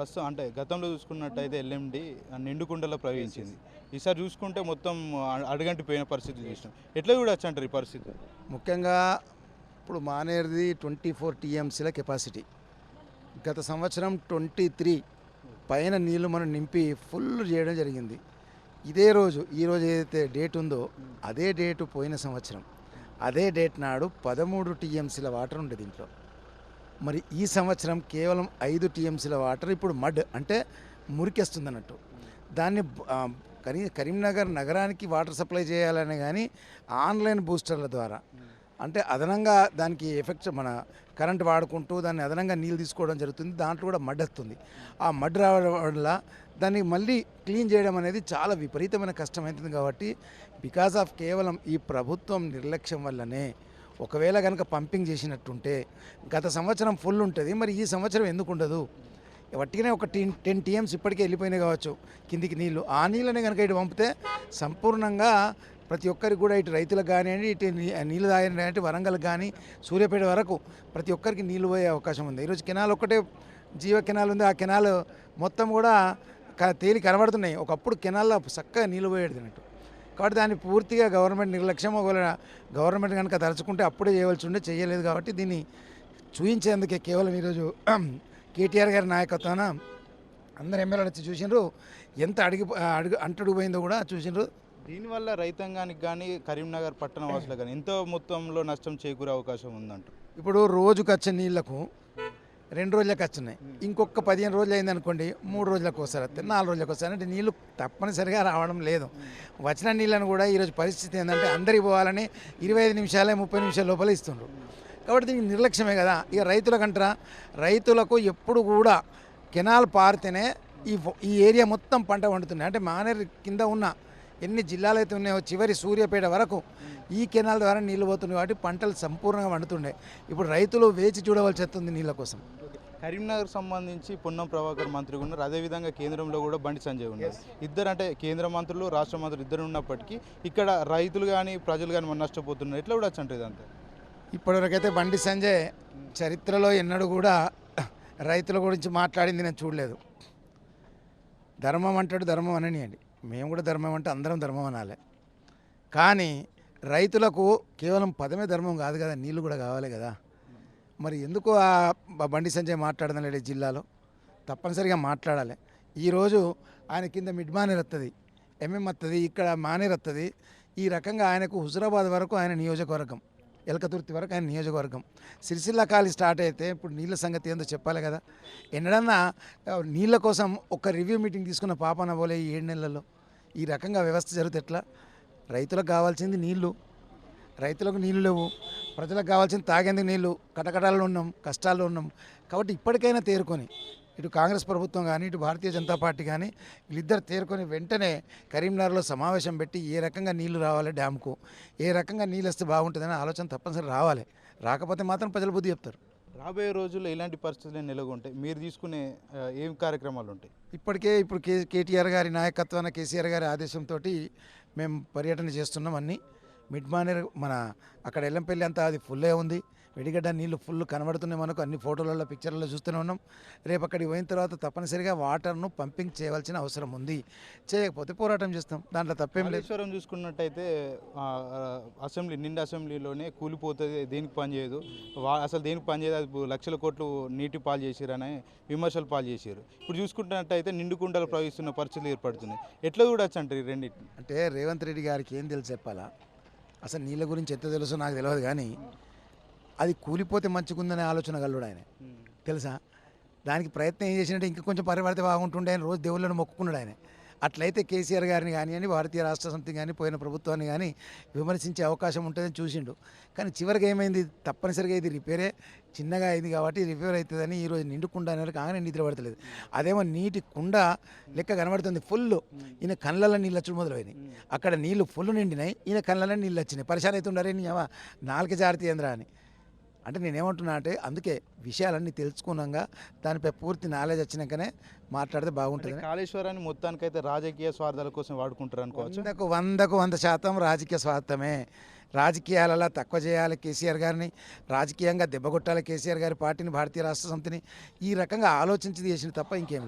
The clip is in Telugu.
ప్రస్తుతం అంటే గతంలో చూసుకున్నట్టయితే ఎల్ఎండి నిండుకుండలో ప్రవహించింది ఈసారి చూసుకుంటే మొత్తం అడగంటి పోయిన పరిస్థితి చూసినాం. ఎట్లా చూడొచ్చు అంటారు ఈ పరిస్థితి? ముఖ్యంగా ఇప్పుడు మానేరుది ట్వంటీ ఫోర్ టీఎంసీల కెపాసిటీ. గత సంవత్సరం ట్వంటీ త్రీ పైన నీళ్ళు మనం నింపి ఫుల్ చేయడం జరిగింది. ఇదే రోజు ఈ రోజు ఏదైతే డేట్ ఉందో అదే డేటు పోయిన సంవత్సరం. అదే డేట్ నాడు పదమూడు టీఎంసీల వాటర్ ఉండే దీంట్లో మరి ఈ సంవత్సరం కేవలం ఐదు టీఎంసీల వాటర్ ఇప్పుడు మడ్ అంటే మురికేస్తుంది అన్నట్టు దాన్ని కరీ కరీంనగర్ నగరానికి వాటర్ సప్లై చేయాలని కానీ ఆన్లైన్ బూస్టర్ల ద్వారా. అంటే అదనంగా దానికి ఎఫెక్ట్ మన కరెంట్ వాడుకుంటూ దాన్ని అదనంగా నీళ్ళు తీసుకోవడం జరుగుతుంది. దాంట్లో కూడా మడ్ వస్తుంది. ఆ మడ్ రావడం వల్ల దాన్ని మళ్ళీ క్లీన్ చేయడం అనేది చాలా విపరీతమైన కష్టమవుతుంది కాబట్టి బికాస్ ఆఫ్ కేవలం ఈ ప్రభుత్వం నిర్లక్ష్యం వల్లనే ఒకవేళ కనుక పంపింగ్ చేసినట్టుంటే గత సంవత్సరం ఫుల్ ఉంటుంది మరి ఈ సంవత్సరం ఎందుకు ఉండదు? వట్టిగానే ఒక టీ టెన్ టీఎంస్ ఇప్పటికే వెళ్ళిపోయినాయి కావచ్చు. కిందికి నీళ్ళు. ఆ నీళ్ళని కనుక ఇటు పంపితే సంపూర్ణంగా ప్రతి ఒక్కరికి కూడా ఇటు రైతులకు కానివ్వండి ఇటు నీళ్ళు తాగండి వరంగల్కి కానీ సూర్యాపేట వరకు ప్రతి ఒక్కరికి నీళ్ళు పోయే అవకాశం ఉంది. ఈరోజు కెనాల్ ఒక్కటే జీవ కెనాల్ ఉంది. ఆ కెనాల్ మొత్తం కూడా క- తేలి కనబడుతున్నాయి. ఒకప్పుడు కెనాల్లో చక్కగా నీళ్ళు పోయేది అన్నట్టు. కాబట్టి దాన్ని పూర్తిగా గవర్నమెంట్ నిర్లక్ష్యం ఒకవేళ గవర్నమెంట్ కనుక తలుచుకుంటే అప్పుడే చేయవలసి ఉండే చేయలేదు కాబట్టి దీన్ని చూయించేందుకే కేవలం ఈరోజు కేటీఆర్ గారి నాయకత్వాన అందరు ఎమ్మెల్యేలు వచ్చి చూసిండ్రు ఎంత అడిగి అడుగు అంటడుగు పోయిందో కూడా చూసిండ్రు దీనివల్ల రైతాంగానికి కానీ కరీంనగర్ పట్టణ వాసులకు కానీ ఎంతో మొత్తంలో నష్టం చేకూరే అవకాశం ఉందంట ఇప్పుడు రోజుకు వచ్చే నీళ్ళకు రెండు రోజులకు వచ్చినాయి. ఇంకొక పదిహేను రోజులు అయింది అనుకోండి మూడు రోజులకు ఒకసారి వస్తాయి నాలుగు రోజులకు వస్తాయి అంటే నీళ్ళు తప్పనిసరిగా రావడం లేదు. వచ్చిన నీళ్ళను కూడా ఈరోజు పరిస్థితి ఏంటంటే అందరికి పోవాలని ఇరవై ఐదు నిమిషాలే ముప్పై నిమిషాల లోపల ఇస్తుండ్రు. కాబట్టి దీనికి నిర్లక్ష్యమే కదా. ఇక రైతులకంటారా రైతులకు ఎప్పుడు కూడా కెనాల్ పారితేనే ఈ ఈ ఏరియా మొత్తం పంట వండుతున్నాయి అంటే మానేరు కింద ఉన్న ఎన్ని జిల్లాలు అయితే ఉన్నాయో చివరి సూర్యాపేట వరకు ఈ కెనాల్ ద్వారా నీళ్ళు పోతున్నాయి కాబట్టి పంటలు సంపూర్ణంగా పండుతుండే. ఇప్పుడు రైతులు వేచి చూడవలసి వస్తుంది నీళ్ళ కోసం. కరీంనగర్ సంబంధించి పొన్నం ప్రభాకర్ మంత్రిగా ఉన్నారు. అదేవిధంగా కేంద్రంలో కూడా బండి సంజయ్ ఉన్నారు. ఇద్దరు అంటే కేంద్ర మంత్రులు రాష్ట్ర మంత్రులు ఇద్దరు ఉన్నప్పటికీ ఇక్కడ రైతులు కానీ ప్రజలు కానీ మనం నష్టపోతున్నారు. ఎట్లా కూడా అంటే ఇదంతా? ఇప్పటివరకైతే బండి సంజయ్ చరిత్రలో ఎన్నడూ కూడా రైతుల గురించి మాట్లాడింది నేను చూడలేదు. ధర్మం అంటాడు ధర్మం అననియండి. మేము కూడా ధర్మం అంటే అందరం ధర్మం అనాలి. కానీ రైతులకు కేవలం పదమే ధర్మం కాదు కదా నీళ్ళు కూడా కావాలి కదా. మరి ఎందుకు ఆ బండి సంజయ్ మాట్లాడడం లేదు జిల్లాలో? తప్పనిసరిగా మాట్లాడాలి. ఈరోజు ఆయన కింద మిడ్ మానేర్ వస్తుంది ఎంఎం వస్తుంది ఇక్కడ మానేర్ వస్తుంది ఈ రకంగా ఆయనకు హుజురాబాద్ వరకు ఆయన నియోజకవర్గం. ఎలకతుర్తి వరకు ఆయన నియోజకవర్గం. సిరిసిల్ల కాలి స్టార్ట్ అయితే ఇప్పుడు నీళ్ళ సంగతి ఏందో చెప్పాలి కదా. ఎన్నడన్నా నీళ్ళ కోసం ఒక రివ్యూ మీటింగ్ తీసుకున్న పాపన పోలే ఈ ఏడు నెలల్లో ఈ రకంగా వ్యవస్థ జరిగితే ఎట్లా? రైతులకు కావాల్సింది నీళ్ళు రైతులకు నీళ్ళు లేవు. ప్రజలకు కావాల్సింది తాగేందుకు నీళ్ళు కటకటాల్లో ఉన్నాం కష్టాల్లో ఉన్నాం. కాబట్టి ఇప్పటికైనా తేరుకొని ఇటు కాంగ్రెస్ ప్రభుత్వం కానీ ఇటు భారతీయ జనతా పార్టీ కానీ వీళ్ళిద్దరు తేరుకొని వెంటనే కరీంనగర్లో సమావేశం పెట్టి ఏ రకంగా నీళ్ళు రావాలి డ్యామ్కు? ఏ రకంగా నీళ్ళు వస్తే బాగుంటుందనే ఆలోచన తప్పనిసరి రావాలి. రాకపోతే మాత్రం ప్రజలు బుద్ధి చెప్తారు. రాబోయే రోజుల్లో ఇలాంటి పరిస్థితులు నెలకొంటాయి మీరు తీసుకునే ఏం కార్యక్రమాలు ఉంటాయి? ఇప్పటికే ఇప్పుడు కే కేటీఆర్ గారి నాయకత్వాన కేసీఆర్ గారి ఆదేశంతో మేము పర్యటన చేస్తున్నాం అన్నీ. మిడ్ మానేర్ మన అక్కడ ఎల్లంపల్లి అంతా అది ఫుల్లే ఉంది. వెడిగడ్డ నీళ్ళు ఫుల్ కనబడుతున్నాయి మనకు. అన్ని ఫోటోలలో పిక్చర్లలో చూస్తూనే ఉన్నాం. రేపు అక్కడికి పోయిన తర్వాత తప్పనిసరిగా వాటర్ను పంపింగ్ చేయవలసిన అవసరం ఉంది. చేయకపోతే పోరాటం చేస్తాం. దాంట్లో తప్పేం లేదు. చూసుకున్నట్టయితే అసెంబ్లీ నిండు అసెంబ్లీలోనే కూలిపోతుంది దేనికి పనిచేయదు వా అసలు దేనికి పనిచేయదు అది లక్షల కోట్లు నీటి పాలు చేసిరని విమర్శలు పాలు చేసారు ఇప్పుడు చూసుకుంటున్నట్టయితే నిండు కుండలు ప్రవహిస్తున్న పరిస్థితులు ఏర్పడుతున్నాయి. ఎట్లా చూడొచ్చు అంటారు ఈ రెండింటిని? అంటే రేవంత్ రెడ్డి గారికి ఏం తెలుసు చెప్పాలా? అసలు నీళ్ళ గురించి ఎంత తెలుసో నాకు తెలియదు కానీ అది కూలిపోతే మంచిగుందనే ఆలోచన గల్లుడు ఆయన. తెలుసా? దానికి ప్రయత్నం ఏం చేసినట్టే ఇంకా కొంచెం పరిపడితే బాగుంటుండే ఆయన రోజు దేవుళ్ళని మొక్కుకున్నాడు ఆయన. అట్లయితే కేసీఆర్ గారిని కానివ్వండి భారతీయ రాష్ట్ర సమితి కానీ పోయిన ప్రభుత్వాన్ని కానీ విమర్శించే అవకాశం ఉంటుందని చూసిండు. కానీ చివరికి ఏమైంది? తప్పనిసరిగా ఇది రిపేరే. చిన్నగా అయింది కాబట్టి రిపేర్ అవుతుందని ఈరోజు నిండు కుండ అనేది కాగానే నిద్ర పడతలేదు. అదేమో నీటి కుండ లెక్క కనబడుతుంది ఫుల్ ఈయన కళ్ళల్లో నీళ్ళు వచ్చి మొదలైనవి అక్కడ నీళ్ళు ఫుల్ నిండినాయి. ఈయన కళ్ళల్లో నీళ్ళు వచ్చినాయి. పరిశాన్ అవుతుండారే నీ అవ్వ? నాలుక జారితీ ఏంద్రా అని. అంటే నేనేమంటున్నా అంటే అందుకే విషయాలన్నీ తెలుసుకున్నాక దానిపై పూర్తి నాలెడ్జ్ వచ్చినాకనే మాట్లాడితే బాగుంటుంది. కాళేశ్వరాన్ని మొత్తానికైతే రాజకీయ స్వార్థాల కోసం వాడుకుంటారు అనుకోవచ్చు. వందకు వందకు వంద శాతం రాజకీయ స్వార్థమే. రాజకీయాలలో తక్కువ చేయాలి కేసీఆర్ గారిని రాజకీయంగా దెబ్బకొట్టాలి కేసీఆర్ గారి పార్టీని భారతీయ రాష్ట్ర సమితిని ఈ రకంగా ఆలోచించి చేసిన తప్ప ఇంకేం